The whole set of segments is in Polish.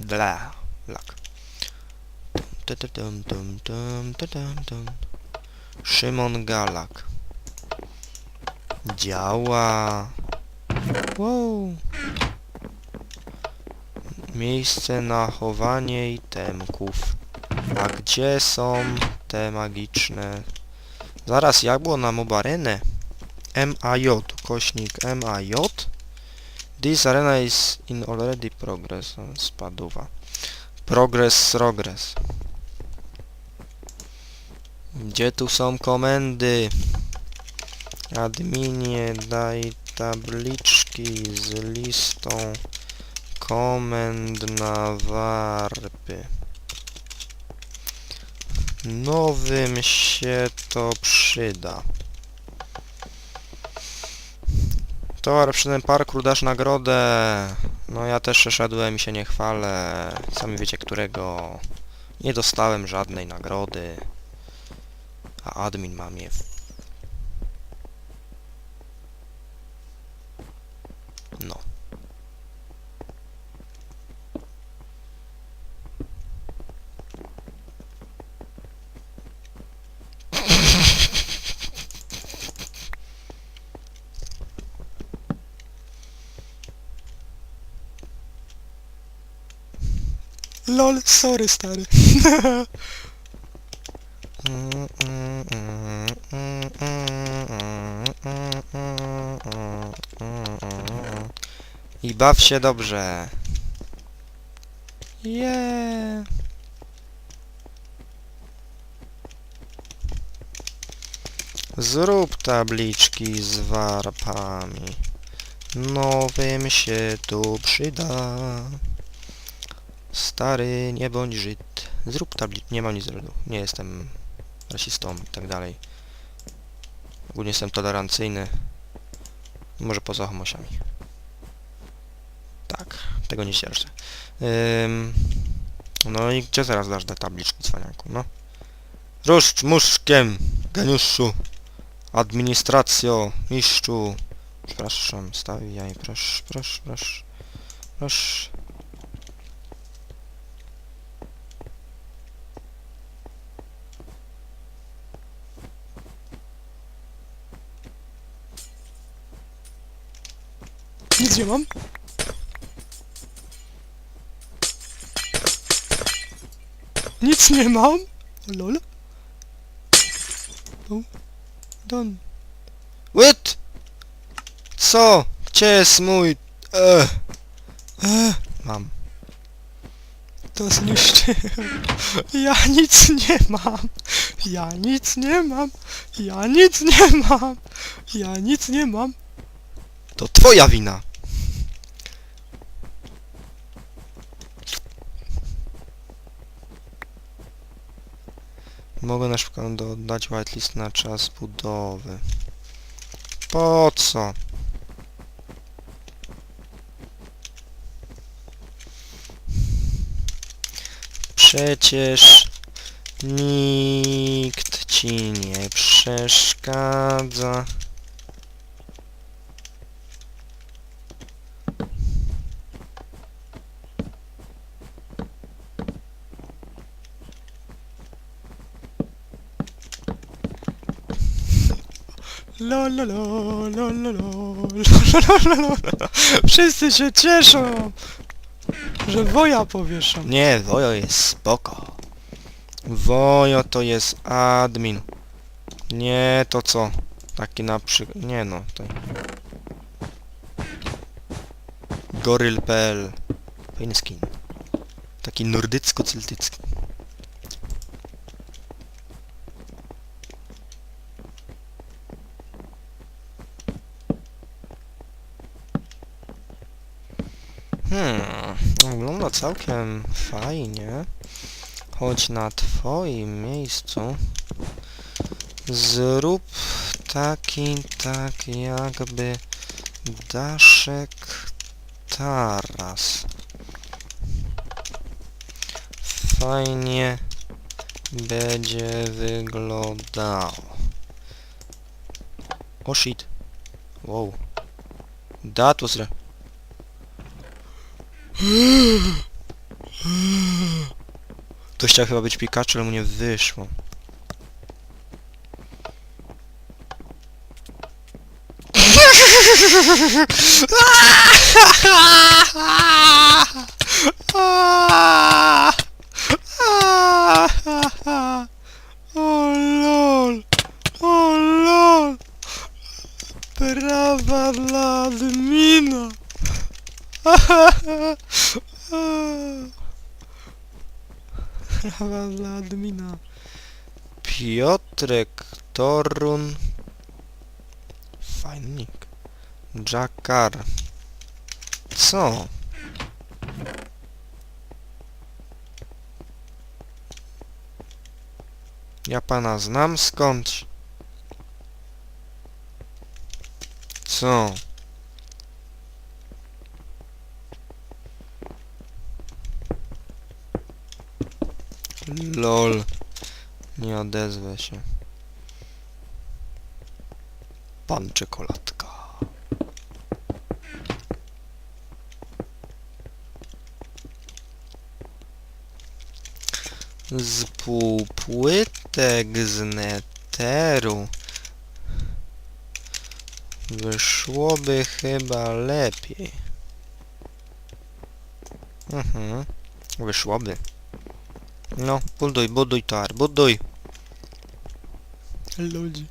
Dla. Lak. Tum, tum, tum, tum, tum. Szymon Galak. Działa. Wow. Miejsce na chowanie itemków. A gdzie są te magiczne... Zaraz, jak było na Mobarenę? MAJ, kośnik MAJ. This arena is in already progress. O, Spaduwa. Progress, progress. Gdzie tu są komendy? Adminie, daj tabliczki z listą komend na warpy. Nowym się to przyda. Towar przy tym parku dasz nagrodę. No ja też przeszedłem i się nie chwalę. Sami wiecie którego. Nie dostałem żadnej nagrody. A admin ma mnie w... No. LOL, sorry stary. I baw się dobrze. Yeah. Zrób tabliczki z warpami. Nowym się tu przyda. Stary, nie bądź Żyd. Zrób tablicz... Nie mam nic do rodu. Nie jestem rasistą i tak dalej. Ogólnie jestem tolerancyjny. Może poza homosiami. Tak, tego nie cieszę. Ym... No i gdzie zaraz dasz te tabliczki, cwaniaku, no? Rusz muszkiem, geniuszu. Administracjo, mistrzu. Przepraszam, stawiaj, proszę, proszę, proszę. Proszę. Nic nie mam. Nic nie mam. Lol. No. Don. Łyt! Co? Gdzie jest mój... E, E, mam. to zniszczyłem. Ja nic nie mam. Ja nic nie mam. Ja nic nie mam. Ja nic nie mam. To twoja wina! Mogę na przykład dodać whitelist na czas budowy. Po co? Przecież nikt ci nie przeszkadza. Lol, lol, lol, lol, lol, lol, lol, lol. Wszyscy się cieszą, że woja powieszą. Nie, Wojo jest spoko. Wojo to jest admin. Nie, to co? Taki na przykład... Nie no, to... Goryl.pl Fajny skin. Taki nordycko-celtycki. Hmm, wygląda całkiem fajnie. Choć na twoim miejscu zrób taki, tak jakby daszek taras. Fajnie będzie wyglądało. O shit. Wow. That was re Ktoś chciał chyba być Pikachu, ale mu nie wyszło. O lol! O lol! Brawa dla admina! Brawa dla admina. Piotrek Torun Fajnik Jakar Co? Ja pana znam skądś Co? LOL Nie odezwę się. Pan czekoladka. Z półpłytek z neteru wyszłoby chyba lepiej. Mhm, wyszłoby. No, buduj, buduj tar, buduj. Ludzi.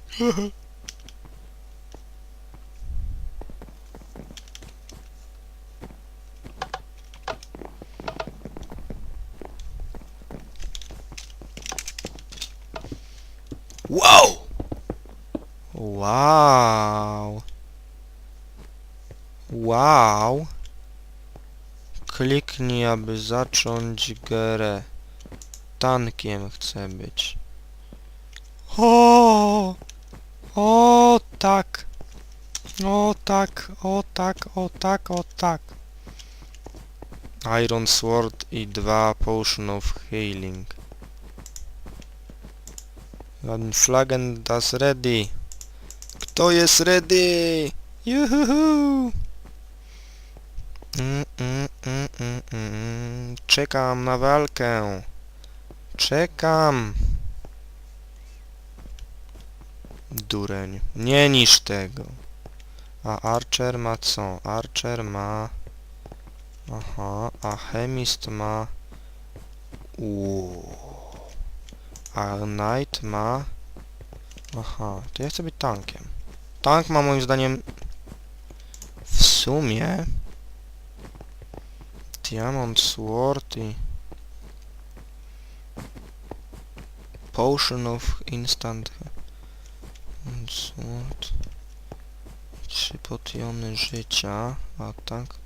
Wow! Wow! Wow! Kliknij, aby zacząć grę. Tankiem chcę być. O! O tak! O tak, o tak, o tak, o tak. Iron Sword i dwa Potion of Healing. One Flagen das ready. Kto jest ready? Juhu! Mm, mm, mm, mm, mm. Czekam na walkę. Czekam. Dureń. Nie niż tego. A Archer ma co? Archer ma... Aha, a Chemist ma... Uuu. A Knight ma... Aha, to ja chcę być tankiem. Tank ma moim zdaniem... W sumie... Diamond Sword i... Potion of Instant... Sword... Trzy potiony życia... Atak...